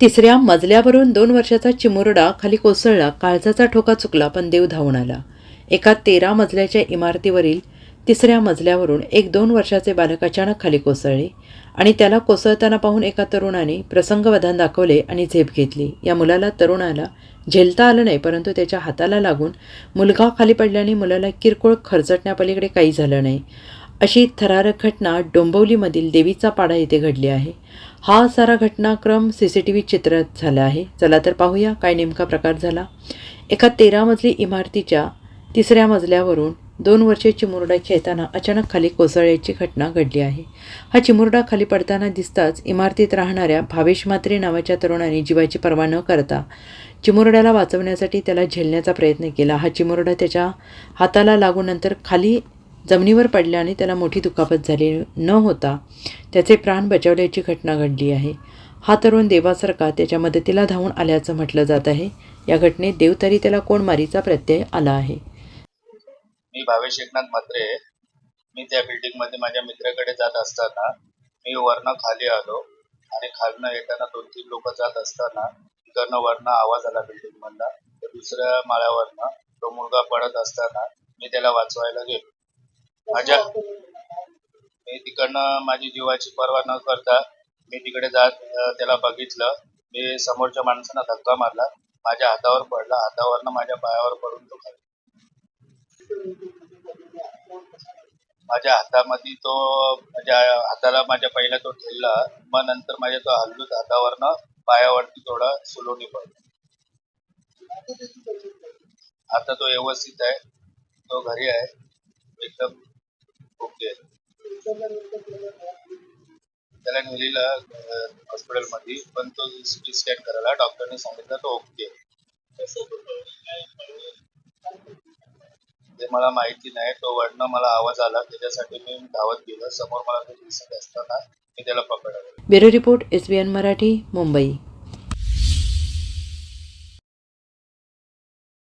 तिसऱ्या मजल्यावरून दोन वर्षाचा चिमुरडा खाली कोसळला काळजाचा ठोका चुकला पण देव धावून आला. एका तेरा मजल्याच्या इमारतीवरील तिसऱ्या मजल्यावरून एक दोन वर्षाचे बालक अचानक खाली कोसळले आणि त्याला कोसळताना पाहून एका तरुणाने प्रसंगवधान दाखवले आणि झेप घेतली. या मुलाला तरुणाला झेलता आलं नाही परंतु त्याच्या हाताला लागून मुलगा खाली पडल्याने मुलाला किरकोळ खरचटण्यापलीकडे काही झालं नाही. अशी थरारक घटना डोंबवलीमधील देवीचा पाडा येथे घडली आहे. हा सारा घटनाक्रम सी सी टी व्ही चित्रात झाला आहे. चला तर पाहूया काय नेमका प्रकार झाला. एका तेरा मजली इमारतीच्या तिसऱ्या मजल्यावरून दोन वर्षे चिमुरडा खेळताना अचानक खाली कोसळल्याची घटना घडली आहे. हा चिमुरडा खाली पडताना दिसताच इमारतीत राहणाऱ्या भावेश म्हात्रे नावाच्या तरुणाने जीवाची पर्वा न करता चिमुरड्याला वाचवण्यासाठी त्याला झेलण्याचा प्रयत्न केला. हा चिमुरडा त्याच्या हाताला लागून नंतर खाली जमिनीवर पडल्याने त्याला मोठी दुखापत झाली. न होता त्याचे प्राण बचावल्याची घटना घडली आहे. हा तरुण देवासारखा त्याच्या मदतीला धावून आल्याचं म्हटलं जात आहे. या घटनेत देव तरी त्याला कोण मारीचा प्रत्यय आला आहे. मी भावेश एकनाथ म्हात्रे. मी त्या बिल्डिंगमध्ये माझ्या मित्राकडे जात असताना मी वरनं खाली आलो आणि खालनं येताना दोन तीन लोक जात असताना तिकडनं वरनं आवाज आला बिल्डिंग मधला. तर दुसऱ्या माळ्यावरनं तो मुलगा पडत असताना मी त्याला वाचवायला गेलो. माझ्या मी तिकडनं माझी जीवाची पर्वा न करता मी तिकडे जात त्याला बघितलं. मी समोरच्या माणसानं धक्का मारला. माझ्या हातावर पडला. हातावरनं माझ्या पायावर पडून तो खाली माझ्या हातामध्ये तो माझ्या हाताला माझ्या पहिला तो ठेवला. मग नंतर माझ्या तो हल्लूच हातावरनं पायावरती थोडा सुलोनी पडला. आता तो व्यवस्थित आहे. तो घरी आहे. त्याला नेलेलं हॉस्पिटलमध्ये पण तो सिटी स्कॅन करायला डॉक्टरने सांगितलं तो ओके ते मला माहिती नाही तो वडनं मला आवाज आला त्याच्यासाठी मी धावत गेलो समोर मला तो दिसत असताना मी त्याला पकडलं. Bureau report S B N Marathi Mumbai.